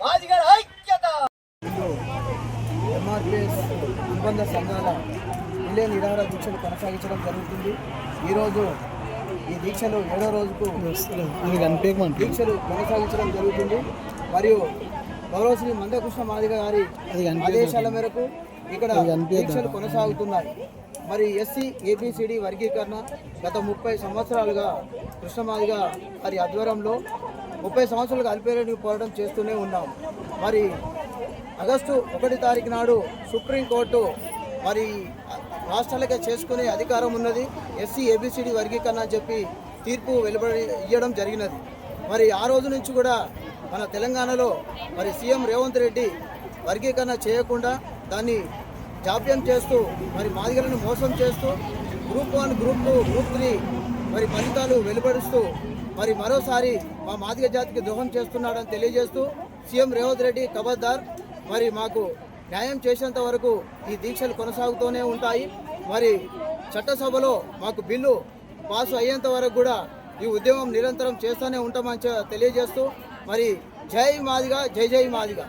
బాజీగారి ఐక్యత. ఎంఆర్పిఎస్ అనుబంధ సంఘాల విలే నిరాహార దీక్షలు కొనసాగించడం జరుగుతుంది. ఈరోజు ఈ దీక్షలు ఏడో రోజుకు దీక్షలు కొనసాగించడం జరుగుతుంది. మరియు గౌరవ శ్రీ మందకృష్ణ మాదిగ గారి ఆదేశాల మేరకు ఇక్కడ దీక్షలు కొనసాగుతున్నాయి. మరి ఎస్సీ ఏపీసీడీ వర్గీకరణ గత ముప్పై సంవత్సరాలుగా కృష్ణమాదిగ వారి ఆధ్వర్యంలో ముప్పై సంవత్సరాలకు అల్పేరేడికి పోరాటం చేస్తూనే ఉన్నాం మరి ఆగస్టు ఒకటి తారీఖు నాడు సుప్రీంకోర్టు మరి రాష్ట్రాలకే చేసుకునే అధికారం ఉన్నది. ఎస్సీ ఏబిసిడి వర్గీకరణ అని చెప్పి తీర్పు వెలువడి ఇవ్వడం జరిగినది. మరి ఆ రోజు నుంచి కూడా మన తెలంగాణలో మరి సీఎం రేవంత్ రెడ్డి వర్గీకరణ చేయకుండా దాన్ని జాప్యం చేస్తూ మరి మాదిగలను మోసం చేస్తూ group one group two group three మరి ఫలితాలు వెలువడుస్తూ మరి మరోసారి మా మాదిగ జాతికి ద్రోహం చేస్తున్నాడని తెలియజేస్తూ సీఎం రేవంత్ రెడ్డి ఖబర్దార్ మరి మాకు న్యాయం చేసేంత వరకు ఈ దీక్షలు కొనసాగుతూనే ఉంటాయి. మరి చట్టసభలో మాకు బిల్లు పాసు అయ్యేంత వరకు కూడా ఈ ఉద్యమం నిరంతరం చేస్తూనే ఉంటామని తెలియజేస్తూ మరి జై మాదిగా జై జై మాదిగా.